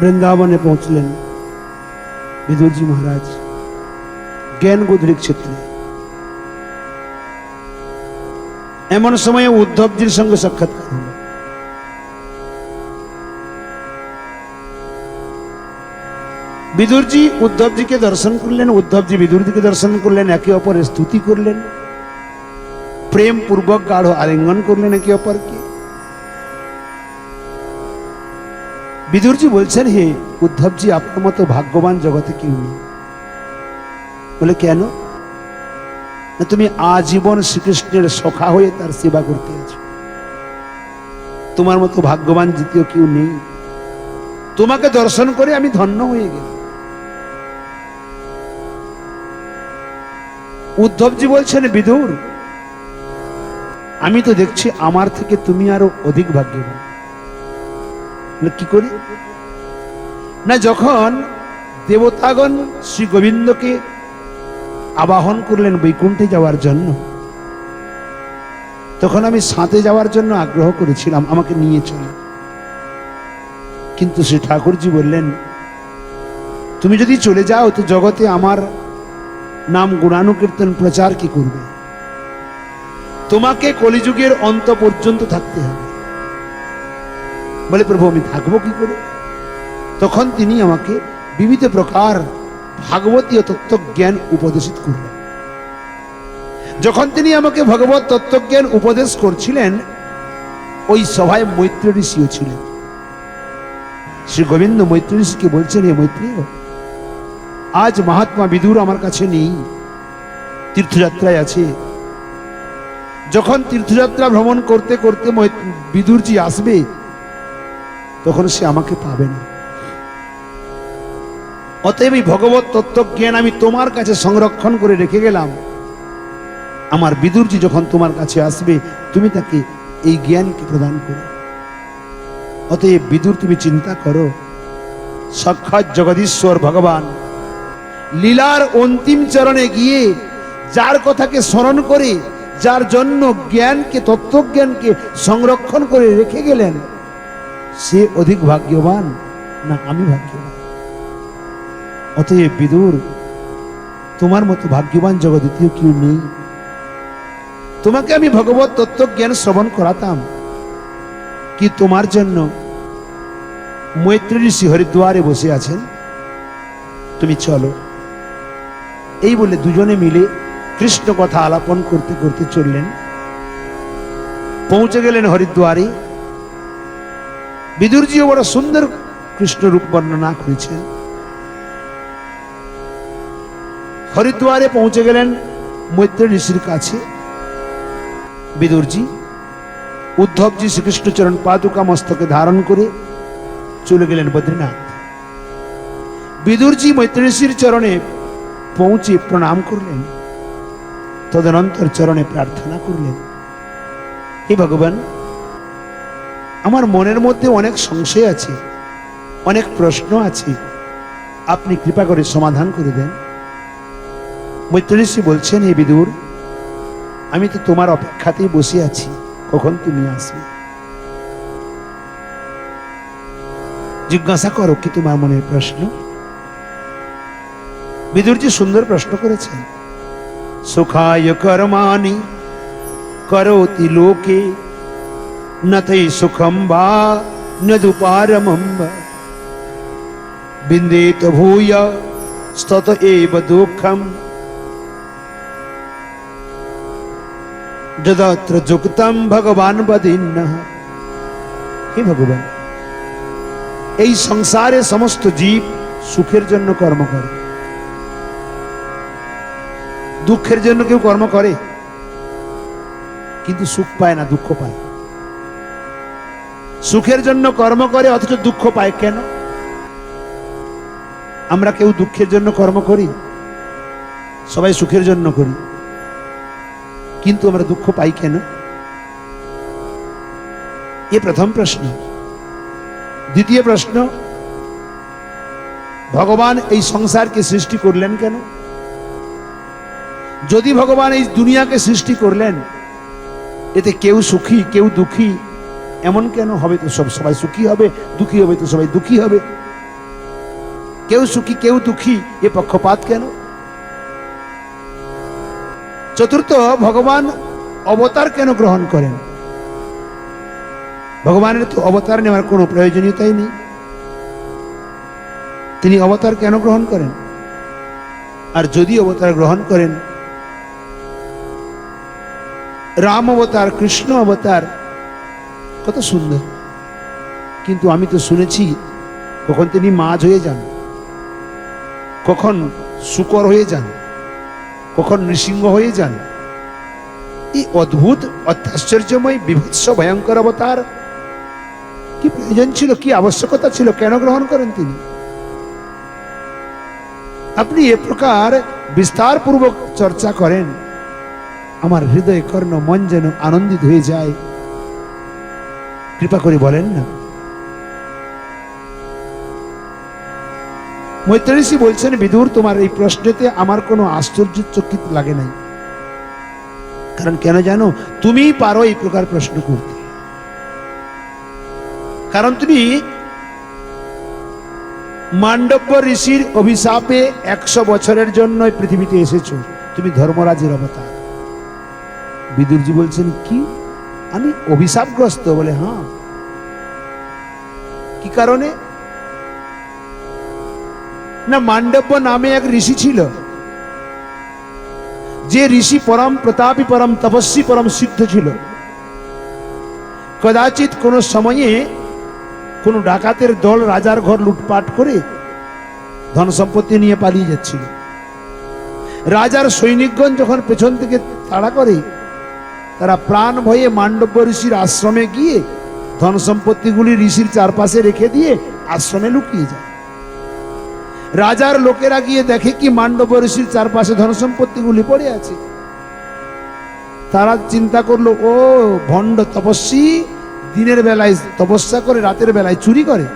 বৃন্দাবনে পৌঁছলেন বিদুরজি মহারাজ। জ্ঞান গুদরিক ক্ষেত্রে। এমন সময়ে উদ্ধবজির সঙ্গে সাক্ষাৎকার হল। বিদুরজি উদ্ধবজিকে দর্শন করলেন, উদ্ধবজি বিদুরজিকে দর্শন করলেন, একে অপরের স্তুতি করলেন প্রেম পূর্বক গাঢ় আলিঙ্গন করলেন একে অপরকে। বিদুরজি বলছেন, হে উদ্ধবজি, আপনার মতো ভাগ্যবান জগতে কেউ নেই। বলে, কেন? না, তুমি আজীবন শ্রীকৃষ্ণের সখা হয়ে তার সেবা করতে আছো তোমার মতো ভাগ্যবান দ্বিতীয় কেউ নেই। তোমাকে দর্শন করে আমি ধন্য হয়ে গেলাম। উদ্ধবজি বলছেন, বিদুর, আমি তো দেখছি আমার থেকে তুমি আরও অধিক ভাগ্যবান। কি করি? না, যখন দেবতাগণ শ্রী গোবিন্দকে আবাহন করলেন বৈকুণ্ঠে যাওয়ার জন্য, তখন আমি সাঁতে যাওয়ার জন্য আগ্রহ করেছিলাম, আমাকে নিয়ে চলে। কিন্তু শ্রী ঠাকুরজি বললেন, তুমি যদি চলে যাও, তো জগতে আমার নাম গুণানুকীর্তন প্রচার কি করবে? তোমাকে কলিযুগের অন্ত পর্যন্ত থাকতে হবে। বলে, প্রভু, আমি থাকব কি করে? তখন তিনি আমাকে বিবিধ প্রকার ভাগবতীয় তত্ত্বজ্ঞান উপদেশিত করলেন। যখন তিনি আমাকে ভগবত তত্ত্বজ্ঞান উপদেশ করছিলেন, ওই সভায় মৈত্র ঋষিও ছিলেন। শ্রী গোবিন্দ মৈত্র ঋষিকে বলছেন হে মৈত্রীয় আজ মহাত্মা বিদুর আমার কাছে নেই, তীর্থযাত্রায় আছে। যখন তীর্থযাত্রা ভ্রমণ করতে করতে বিদুরজি আসবে তখন সে আমাকে পাবে না। অতএব এই ভগবত তত্ত্বজ্ঞান আমি তোমার কাছে সংরক্ষণ করে রেখে গেলাম। আমার বিদুরজি যখন তোমার কাছে আসবে, তুমি তাকে এই জ্ঞানকে প্রদান করো। অতএব বিদুর, তুমি চিন্তা করো, সাক্ষাৎ জগদীশ্বর ভগবান, লীলার অন্তিম চরণে গিয়ে যার কথাকে স্মরণ করে, যার জন্য জ্ঞানকে, তত্ত্বজ্ঞানকে সংরক্ষণ করে রেখে গেলেন সে অধিক ভাগ্যবান না আমি ভাগ্যবান? অতএব বিদুর, তোমার মতো ভাগ্যবান জগৎ দ্বিতীয় কেউ নেই। তোমাকে আমি ভগবত তত্ত্বজ্ঞান শ্রবণ করাতাম, কি তোমার জন্য মৈত্রী ঋষি হরিদ্বারে বসে আছেন? তুমি চলো। এই বলে দুজনে মিলে কৃষ্ণ কথা আলাপন করতে করতে চললেন। পৌঁছে গেলেন হরিদ্বারে। বিদুরজিও বড় সুন্দর কৃষ্ণ রূপ বর্ণনা করেছেন। হরিদ্বারে পৌঁছে গেলেন মৈত্র ঋষির কাছে। বিদুরজি, উদ্ধবজি শ্রীকৃষ্ণচরণ পাদুকা মস্তকে ধারণ করে চলে গেলেন বদ্রীনাথ। বিদুরজি মৈত্র ঋষির চরণে পৌঁছে প্রণাম করলেন। তদনন্তর চরণে প্রার্থনা করলেন। হে ভগবান আমার মনের মধ্যে অনেক সংশয় আছে, অনেক প্রশ্ন আছে। আপনি কৃপা করে সমাধান করে দেন। মৈত্রী বলছেন, হে বিদুর, আমি তো তোমার অপেক্ষাতেই বসে আছি। কখন তুমি আসবে? জিজ্ঞাসা করো কি তোমার মনের প্রশ্ন? বিদুরজি সুন্দর প্রশ্ন করেছেন। সুখায় কর্মাণি করোতি লোকে নথৈ সুখম বা নদুপারমম বা বিন্দেত ভূয় স্তত এব দুঃখম যদাত্র যুক্তম ভগবান বদিন্ন হে ভগবান এই সংসারে সমস্ত জীব সুখের জন্য কর্ম করে দুঃখের জন্য কেউ কর্ম করে কিন্তু সুখ পায় না দুঃখ পায় সুখের জন্য কর্ম করে, অথচ দুঃখ পায় কেন? আমরা কেউ দুঃখের জন্য কর্ম করি? সবাই সুখের জন্য করি। কিন্তু আমরা দুঃখ পাই কেন? এ প্রথম প্রশ্ন। দ্বিতীয় প্রশ্ন, ভগবান এই সংসারকে সৃষ্টি করলেন কেন? যদি ভগবান এই দুনিয়াকে সৃষ্টি করলেন, এতে কেউ সুখী, কেউ দুঃখী এমন কেন হবে তো সব সবাই সুখী হবে, দুঃখী হবে তো সবাই দুঃখী হবে? কেউ সুখী, কেউ দুঃখী, এ পক্ষপাত কেন? চতুর্থ, ভগবান অবতার কেন গ্রহণ করেন? ভগবানের তো অবতার নেওয়ার কোনো প্রয়োজনীয়তাই নেই। তিনি অবতার কেন গ্রহণ করেন? আর যদি অবতার গ্রহণ করেন, রাম অবতার, কৃষ্ণ অবতার কত সুন্দর কিন্তু আমি তো শুনেছি, কখন তিনি মাছ হয়ে যান, কখন শুকর হয়ে যান, কখন নৃসিংহ হয়ে যান। এই অদ্ভুত, অত্যাশ্চর্যময়, বিভৎস, ভয়ঙ্কর অবতার, কি প্রয়োজন ছিল, কি আবশ্যকতা ছিল, কেন গ্রহণ করেন তিনি? আপনি এ প্রকার বিস্তার পূর্বক চর্চা করেন, আমার হৃদয় কর্ণ মন যেন আনন্দিত হয়ে যায়। কৃপা করে বলেন। না মৈত্রেষী বলছেন, বিদুর, তোমার এই প্রশ্নতে আমার কোনো আশ্চর্য চকিত লাগে নাই। কারণ কেন জানো, তুমি পারো এই প্রকার প্রশ্ন করতে। কারণ তুমি মান্ডব্য ঋষির অভিশাপে একশো বছরের জন্য পৃথিবীতে এসেছ। তুমি ধর্মরাজের অবতার। বিদুরজি বলছেন, কি? আমি অভিশাপগ্রস্ত বলে হ্যাঁ। কি কারণে? না মান্ডব্য নামে এক ঋষি ছিল। যে ঋষি পরম প্রতাপী, পরম তপস্বী, পরম সিদ্ধ ছিল। কদাচিৎ কোন সময়ে কোন ডাকাতের দল রাজার ঘর লুটপাট করে ধন সম্পত্তি নিয়ে পালিয়ে যাচ্ছিল। রাজার সৈনিকগণ যখন পেছন থেকে তাড়া করে তারা প্রাণ ভয়ে মান্ডব্য ঋষির আশ্রমে গিয়ে ধন সম্পত্তিগুলি ঋষির চারপাশে রেখে দিয়ে আশ্রমে লুকিয়ে যায়। রাজার লোকেরা গিয়ে দেখে কি মান্ডব ঋষির চারপাশে ধন সম্পত্তিগুলি পড়ে আছে। তারা চিন্তা করল, ও ভণ্ড তপস্বী, দিনের বেলায় তপস্যা করে, রাতের বেলায় চুরি করে।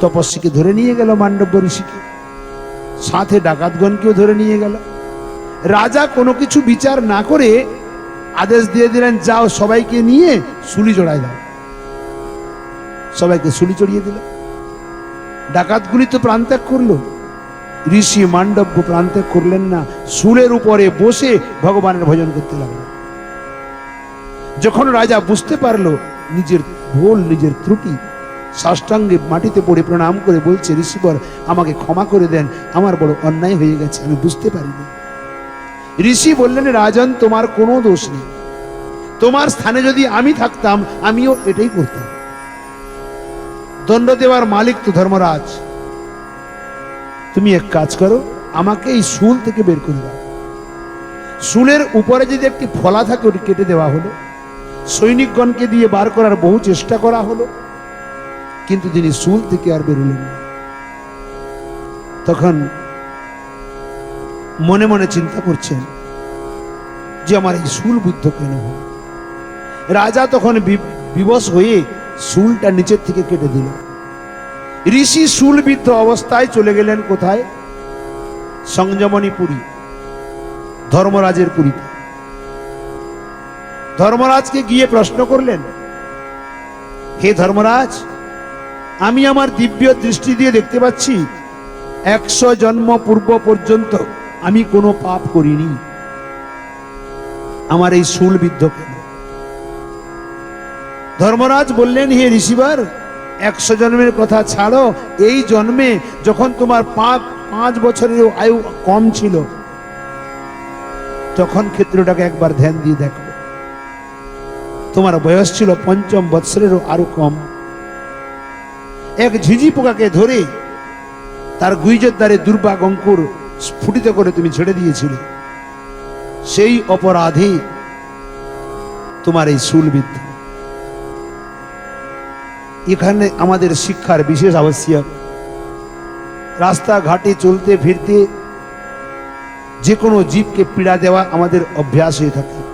তপস্বীকে ধরে নিয়ে গেল মান্ডব্য ঋষিকে সাথে ডাকাতগণকেও ধরে নিয়ে গেল। রাজা কোনো কিছু বিচার না করে আদেশ দিয়ে দিলেন, যাও সবাইকে নিয়ে সুলি জড়ায় দাও। সবাইকে সুলি চড়িয়ে দিল ডাকাতগুলি তো প্রাণত্যাগ করল। ঋষি মান্ডব্য প্রাণত্যাগ করলেন না। সুলের উপরে বসে ভগবানের ভজন করতে লাগল। যখন রাজা বুঝতে পারল নিজের ভুল, নিজের ত্রুটি, সাষ্টাঙ্গে মাটিতে পড়ে প্রণাম করে বলছে, ঋষিবর, আমাকে ক্ষমা করে দেন। আমার বড় অন্যায় হয়ে গেছে, আমি বুঝতে পারিনি। ঋষি বললেন, রাজন, তোমার কোনো দোষ নেই। তোমার স্থানে যদি আমি থাকতাম, আমিও এটাই করতাম। দণ্ড দেওয়ার মালিক তো ধর্মরাজ। তুমি এক কাজ করো, আমাকে এই শুল থেকে বের করে দাও। শুলের উপরে যদি একটি ফলা থাকে, ওটি কেটে দেওয়া হলো। সৈনিকগণকে দিয়ে বার করার বহু চেষ্টা করা হলো। কিন্তু তিনি শুল থেকে আর বেরোলেন না। তখন মনে মনে চিন্তা করছেন যে আমার এই শুল বুদ্ধ কেন হল? রাজা তখন বিবশ হয়ে শুলটা নিচের থেকে কেটে দিল ঋষি শুলবিদ্ধ অবস্থায় চলে গেলেন কোথায়? সংযমনী পুরী ধর্মরাজের পুরীতে। ধর্মরাজকে গিয়ে প্রশ্ন করলেন, হে ধর্মরাজ, আমি আমার দিব্য দৃষ্টি দিয়ে দেখতে পাচ্ছি একশো জন্ম পূর্ব পর্যন্ত আমি কোনো পাপ করিনি। আমার এই শুলবিদ্ধ কেন? ধর্মরাজ বললেন, হে ঋষিবার, একশো জন্মের কথা ছাড়ো। এই জন্মে যখন তোমার পাপ পাঁচ বছরের আয়ু কম ছিল, তখন ক্ষেত্রটাকে একবার ধ্যান দিয়ে দেখো। তোমার বয়স ছিল পঞ্চম বৎসরেরও আরও কম। এক ঝিঝি পোকাকে ধরে তার গুইজের দ্বারে দুর্বাগ অঙ্কুর স্ফুটিত করে তুমি ছেড়ে দিয়েছিলে। সেই অপরাধে তোমার এই শুলবিদ্ধ এখানে আমাদের শিক্ষার বিশেষ আবশ্যক। রাস্তাঘাটে চলতে ফিরতে যে কোনো জীবকে পীড়া দেওয়া আমাদের অভ্যাস হয়ে থাকে।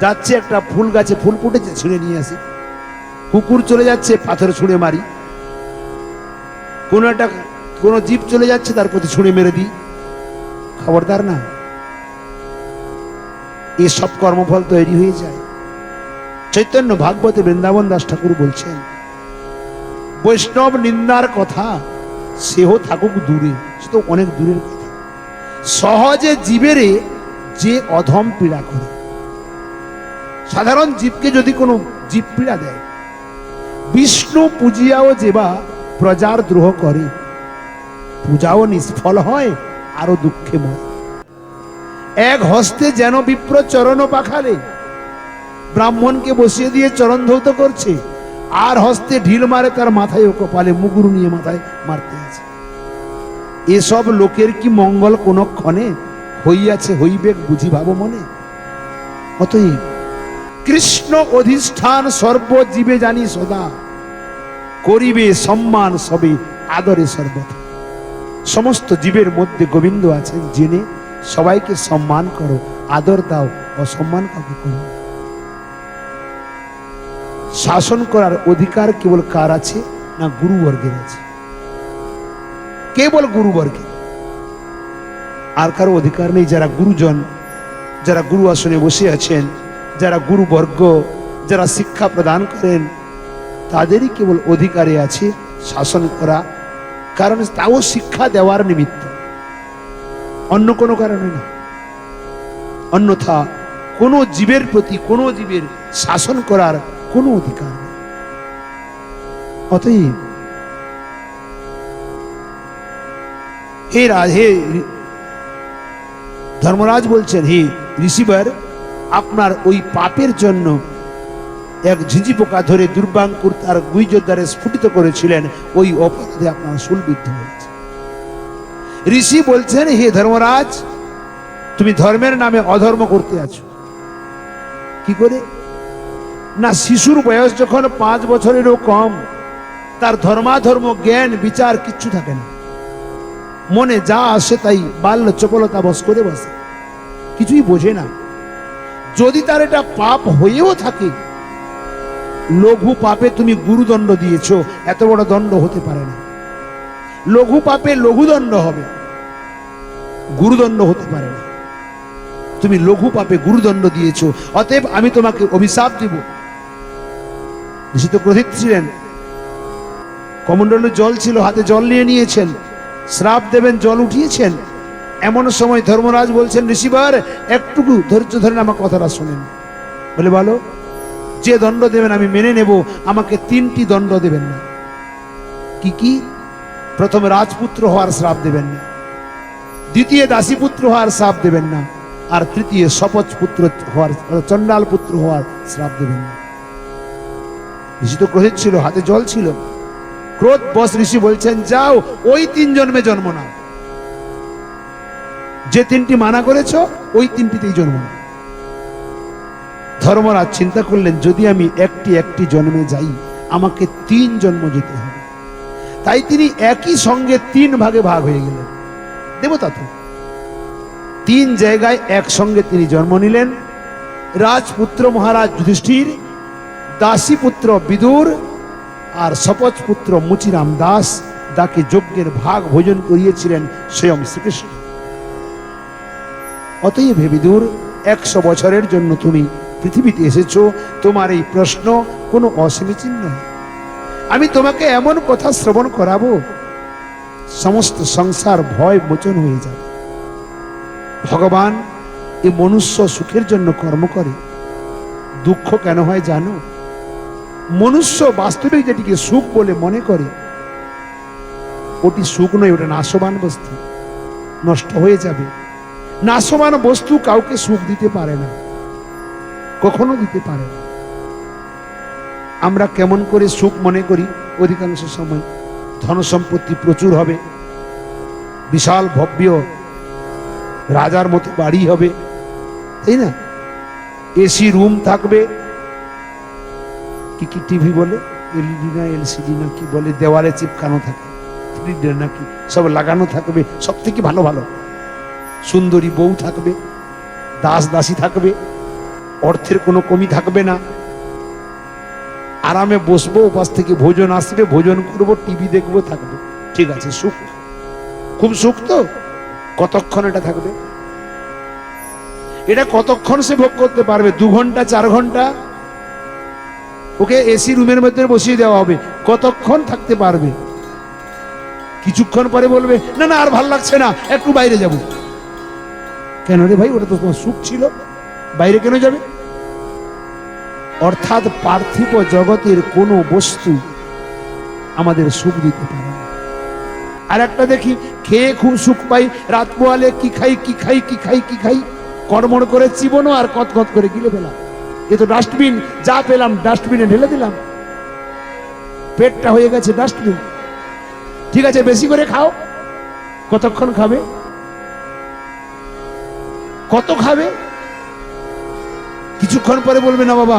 যাচ্ছে একটা ফুল গাছে ফুল ফুটেছে, ছিঁড়ে নিয়ে আসি। কুকুর চলে যাচ্ছে, পাথর ছুঁড়ে মারি। কোনো একটা, কোনো জীব চলে যাচ্ছে, তার প্রতি ছুঁড়ে মেরে দিই। খবরদার না। এসব কর্মফল তৈরি হয়ে যায়। চৈতন্য ভাগবতে বৃন্দাবন দাস ঠাকুর বলছেন, বৈষ্ণব নিন্দার কথা, সেহ থাকুক দূরে, সে তো অনেক দূরের কথা। সহজে জীবেরে যে অধম পীড়া করে। সাধারণ জীবকে যদি কোনো জীব পীড়া দেয়, বিষ্ণু পূজিয়াও যেবা প্রজার দ্রোহ করে। পূজাও নিষ্ফল হয় আরও দুঃখে এক হস্তে যেন বিপ্র চরণ পাখালে, ব্রাহ্মণকে বসিয়ে দিয়ে চরণ ধৌত করছে, আর হস্তে ঢিল মারে তার মাথায় ও কপালে মুগুর নিয়ে মাথায় মারতে আছে। এসব লোকের কি মঙ্গল কোন ক্ষণে হইয়াছে হইবেক বুঝি ভাব মনে? অতএব কৃষ্ণ অধিষ্ঠান সর্বজীবে জানি সদা, করিবে সম্মান সবে আদরে সর্বদা সমস্ত জীবের মধ্যে গোবিন্দ আছেন জেনে সবাইকে সম্মান করো, আদর দাও অসম্মান কাউকে করো? শাসন করার অধিকার কেবল কার আছে না গুরুবর্গের আছে? কেবল গুরুবর্গের। আর কারও অধিকার নেই, যারা গুরুজন, যারা গুরু আসনে বসে আছেন, যারা গুরুবর্গ, যারা শিক্ষা প্রদান করেন, তাদেরই কেবল অধিকারে আছে শাসন করা কারণ তাও শিক্ষা দেওয়ার নিমিত্ত। অন্য কোনো কারণে না। অন্যথা কোনো জীবের প্রতি, কোনো জীবের শাসন করার কোনো অধিকার নেই। অতএব হে হে ধর্মরাজ বলছেন, হে ঋষিবার, আপনার ওই পাপের জন্য এক ঝিঝি পোকা ধরে দুর্বাঙ্কুর তার গুইজোদ্দারে স্ফুটিত করেছিলেন, ওই অপরাধে আপনার শুলবিদ্ধ হয়েছে। ঋষি বলছেন, হে ধর্মরাজ, তুমি ধর্মের নামে অধর্ম করতে আছো। কি করে? না, শিশুর বয়স যখন পাঁচ বছরেরও কম, তার ধর্মাধর্ম, জ্ঞান, বিচার কিচ্ছু থাকে না। মনে যা আসে তাই বাল্য চপলতা বস করে বসে। কিছুই বোঝে না। যদি তার এটা পাপ হয়েও থাকে লঘু পাপে তুমি গুরুদণ্ড দিয়েছ। এত বড় দণ্ড হতে পারে না। লঘু পাপে লঘু দণ্ড হবে। গুরুদণ্ড হতে পারে না। তুমি লঘু পাপে গুরুদণ্ড দিয়েছ। অতএব আমি তোমাকে অভিশাপ দিব। ঋষি তো ক্রোধিত ছিলেন। কমণ্ডলে জল ছিল, হাতে জল নিয়ে নিয়েছেন। শ্রাপ দেবেন, জল উঠিয়েছেন। এমন সময় ধর্মরাজ বলছেন, ঋষিবার, একটুকু ধৈর্য ধরেন আমার কথাটা শোনেন। বলে বলো যে দণ্ড দেবেন আমি মেনে নেব, আমাকে তিনটি দণ্ড দেবেন না। কি কি? প্রথমে রাজপুত্র হওয়ার শ্রাপ দেবেন না। দ্বিতীয় দাসীপুত্র হওয়ার শ্রাপ দেবেন না। আর তৃতীয় শপথ পুত্র হওয়ার চণ্ডাল পুত্র হওয়ার শ্রাপ দেবেন না। ঋষি তো ক্রোধিত ছিল, হাতে জল ছিল। ক্রোধ বস ঋষি বলছেন, যাও, ওই তিন জন্মে জন্ম নাও। যে তিনটি মানা করেছ, ওই তিনটিতেই জন্ম নাও। ধর্মরাজ চিন্তা করলেন, যদি আমি একটি একটি জন্মে যাই, আমাকে তিন জন্ম যেতে হবে। তাই তিনি একই সঙ্গে তিন ভাগে ভাগ হয়ে গেলেন। দেবতা তো। তিন জায়গায় একসঙ্গে তিনি জন্ম নিলেন। রাজপুত্র মহারাজ যুধিষ্ঠির দাসী পুত্র বিদুর আর শপথ পুত্র মুচিরাম দাস তাকে যজ্ঞের ভাগ ভোজন করিয়েছিলেন স্বয়ং শ্রীকৃষ্ণ। অতএব হে বিদুর, একশো বছরের জন্য তুমি পৃথিবীতে এসেছ, তোমার এই প্রশ্ন কোনো অসমীচীন নয় আমি তোমাকে এমন কথা শ্রবণ করাবো, সমস্ত সংসার ভয় মোচন হয়ে যাবে। ভগবান এ মনুষ্য সুখের জন্য কর্ম করে। দুঃখ কেন হয় জানো? মনুষ্য বাস্তবিক যেটিকে সুখ বলে মনে করে, ওটি সুখ নয়, ওটা নাশবান বস্তু। নষ্ট হয়ে যাবে। নাশবান বস্তু কাউকে সুখ দিতে পারে না। কখনো দিতে পারে না। আমরা কেমন করে সুখ মনে করি, অধিকাংশ সময় ধন সম্পত্তি প্রচুর হবে, বিশাল ভব্য রাজার মতো বাড়ি হবে, তাই না? এসি রুম থাকবে, কি কি টিভি বলে? এলইডি না এলসিডি না কি বলে? দেওয়ালে চিপকানো থাকে নাকি সব লাগানো থাকবে সব থেকে ভালো ভালো। সুন্দরী বউ থাকবে, দাস দাসী থাকবে অর্থের কোনো কমি থাকবে না। আরামে বসবো উপাস থেকে ভোজন আসবে, ভোজন করব, টিভি দেখব, থাকব। ঠিক আছে, সুখ। খুব সুখ তো? কতক্ষণ এটা থাকবে? এটা কতক্ষণ সে ভোগ করতে পারবে? দু ঘণ্টা, চার ঘণ্টা? ওকে এসি রুমের মধ্যে বসিয়ে দেওয়া হবে। কতক্ষণ থাকতে পারবে? কিছুক্ষণ পরে বলবে, না না, আর ভালো লাগছে না, একটু বাইরে যাব। কেন রে ভাই, ওটা তো তোমার সুখ ছিল। বাইরে কেন যাবে? অর্থাৎ পার্থিব জগতের কোনো বস্তু আমাদের সুখ দিতে পারে আর একটা দেখি, খেয়ে খুব সুখ পাই, রাত পোয়ালে কি খাই কি খাই কি খাই কি খাই কড়মড় করে চিবনো আর কত কত করে গিলে পেলাম এ তো ডাস্টবিন যা পেলাম ডাস্টবিনে ঢেলে দিলাম। পেটটা হয়ে গেছে ডাস্টবিন ঠিক আছে, বেশি করে খাও। কতক্ষণ খাবে? কত খাবে? কিছুক্ষণ পরে বলবে, না বাবা,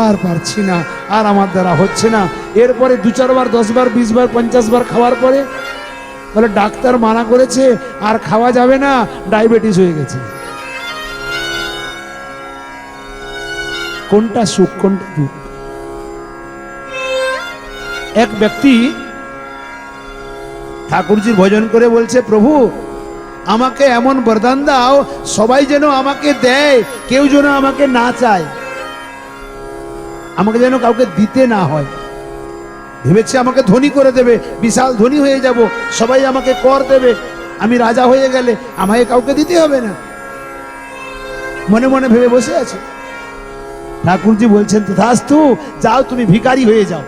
আর পারছি না, আর আমার দ্বারা হচ্ছে না। এরপরে দু চারবার দশ বার, বিশ বার, পঞ্চাশ বার খাওয়ার পরে বলে, ডাক্তার মানা করেছে, আর খাওয়া যাবে না, ডায়াবেটিস হয়ে গেছে। কোনটা সুখ, কোনটা দুঃখ? এক ব্যক্তি ঠাকুরজির ভজন করে বলছে, প্রভু আমাকে এমন বরদান দাও, সবাই যেন আমাকে দেয়, কেউ যেন আমাকে না চায়। আমাকে যেন কাউকে দিতে না হয়। ভেবেছে আমাকে ধনী করে দেবে, বিশাল ধনী হয়ে যাব, সবাই আমাকে কর দেবে, আমি রাজা হয়ে গেলে আমাকে কাউকে দিতে হবে না। মনে মনে ভেবে বসে আছে। ঠাকুরজি বলছেন, তথাস্তু, যাও তুমি ভিখারি হয়ে যাও।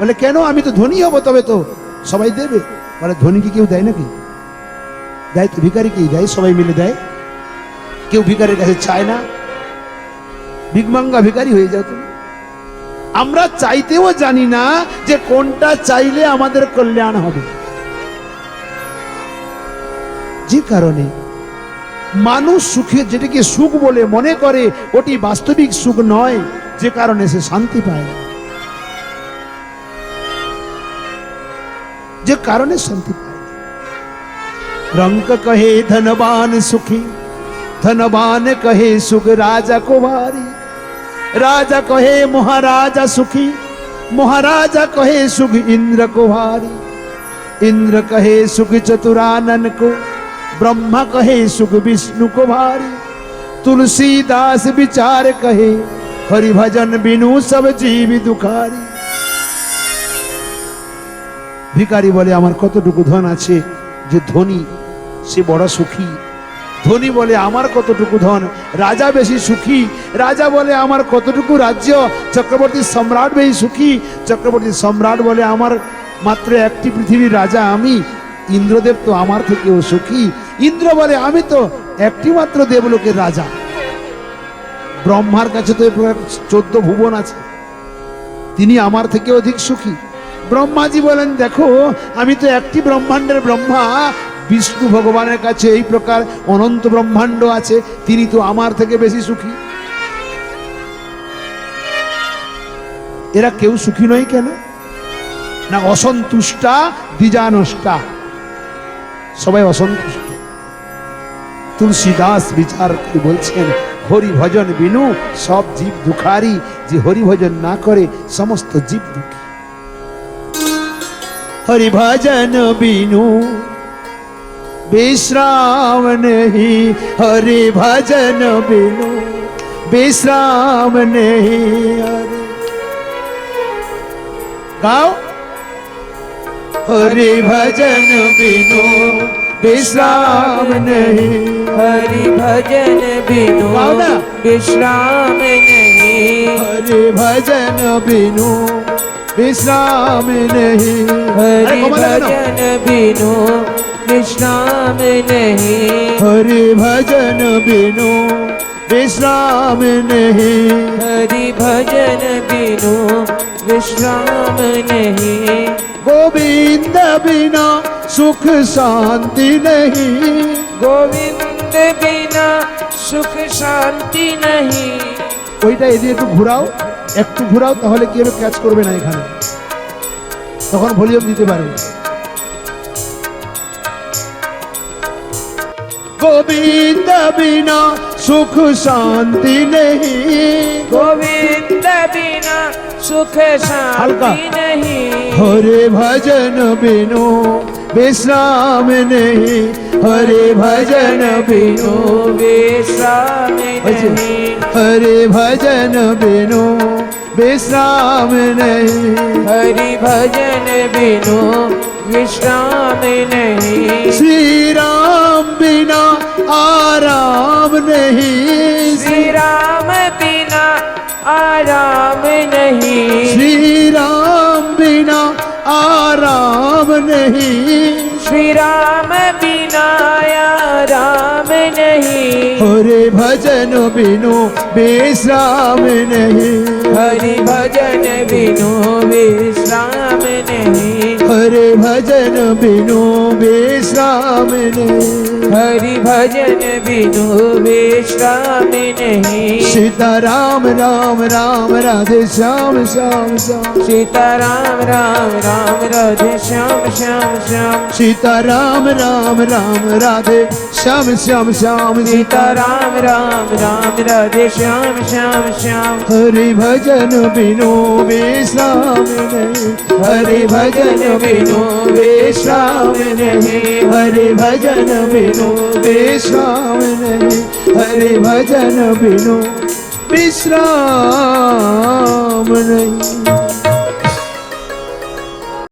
বলে, কেন? আমি তো ধনী হব, তবে তো সবাই দেবে। বলে, ধনীকে কেউ দেয় নাকি? দেয় তো ভিখারিকেই দেয়? সবাই মিলে দেয়। কেউ ভিখারির কাছে চায় না। ভিকমাঙ্গা ভিখারি হয়ে যাও তুমি। আমরা চাইতেও জানি না যে কোনটা চাইলে আমাদের কল্যাণ হবে। যে কারণে মানুষ সুখে যেটিকে সুখ বলে মনে করে, ওটি বাস্তবিক সুখ নয়, যে কারণে সে শান্তি পায় যে কারণে শান্তি পায় না রঙ্ক কহে ধনবান সুখী ধনবান কহে সুখ রাজা কুমারী राजा कहे महाराजा सुखी महाराजा कहे सुख इंद्र कुमारी इंद्र कहे सुख चतुरानन को ब्रह्मा कहे सुख विष्णु कुमारी तुलसीदास विचार कहे हरि भजन बिनु सब जीव दुखारी ভিকারি বলে আমার কতটুকু ধন আছে যে ধনী সে বড় সুখী। ধনী বলে আমার কতটুকু ধন, রাজা বেশি সুখী। রাজা বলে আমার কতটুকু রাজ্য, চক্রবর্তী সম্রাট বেশি সুখী। চক্রবর্তী সম্রাট বলে আমার মাত্র একটি পৃথিবীর রাজা আমি, ইন্দ্রদেব তো আমার থেকেও সুখী। ইন্দ্র বলে আমি তো একটি মাত্র দেবলোকের রাজা। ব্রহ্মার কাছে তো চোদ্দ ভুবন আছে। তিনি আমার থেকে অধিক সুখী। ব্রহ্মাজি বলেন, দেখো, আমি তো একটি ব্রহ্মাণ্ডের ব্রহ্মা বিষ্ণু ভগবানের কাছে এই প্রকার অনন্ত ব্রহ্মাণ্ড আছে, তিনি তো আমার থেকে বেশি সুখী। এরা কেউ সুখী নয় কেন? না অসন্তুষ্টা, দ্বিজানষ্টা। সবাই অসন্তুষ্ট। তুলসীদাস বিচার বলছেন হরি ভজন বিনু, সব জীব দুঃখারি, যে হরি ভজন না করে সমস্ত জীব দুঃখী। হরি ভজন বিনু विश्राम नहीं हरि भजन बिनु। विश्राम नहीं हरि। गाओ। हरि भजन बिनु। विश्राम नहीं हरि। भजन बिनु। विश्राम नहीं हरि भजन बिनु। विश्राम नहीं हरि? भजन बिनु। विश्राम नहीं हरि भजन बिनु विश्राम नहीं हरि भजन बिनु विश्राम नहीं गोविंद बिना सुख शांति नहीं गोविंद बिना सुख शांति नहीं ওইটা এদিকে একটু ঘোরাও একটু ঘোরাও তাহলে কি হবে ক্যাচ করবে না এখানে তখন ভলিউম দিতে পারবে गोविंद बिना सुख शांति नहीं। गोविंद बिना सुख शांति नहीं। हरे भजन बिनो विश्राम नहीं। हरे भजन बिनो विश्राम नहीं। हरे भजन बिनो विश्राम नहीं। हरि भजन बिनो विश्राम नहीं। श्री राम बिना आराम नहीं। श्री राम बिना आराम नहीं। श्री राम बिना आराम नहीं। श्री राम बिना आराम नहीं। हरे भजन बिनु विश्राम नहीं। हरि भजन बिनु विश्राम नहीं। हरे भजन बिनु विश्राम नहीं हरि भजन बिनु विश्राम नहीं। सीता राम राम राम राधे श्याम श्याम श्याम। सीता राम राम राम राधे श्याम श्याम श्याम। सीता राम राम राम राधे श्याम श्याम श्याम सीता राम राम राम राधे श्याम श्याम श्याम। हरि भजन बिनु विश्राम नहीं। हरि भजन बिनु विश्राम नहीं। हरि भजन बिनु बिनु विश्राम नहीं हरि भजन बिनु विश्राम नहीं।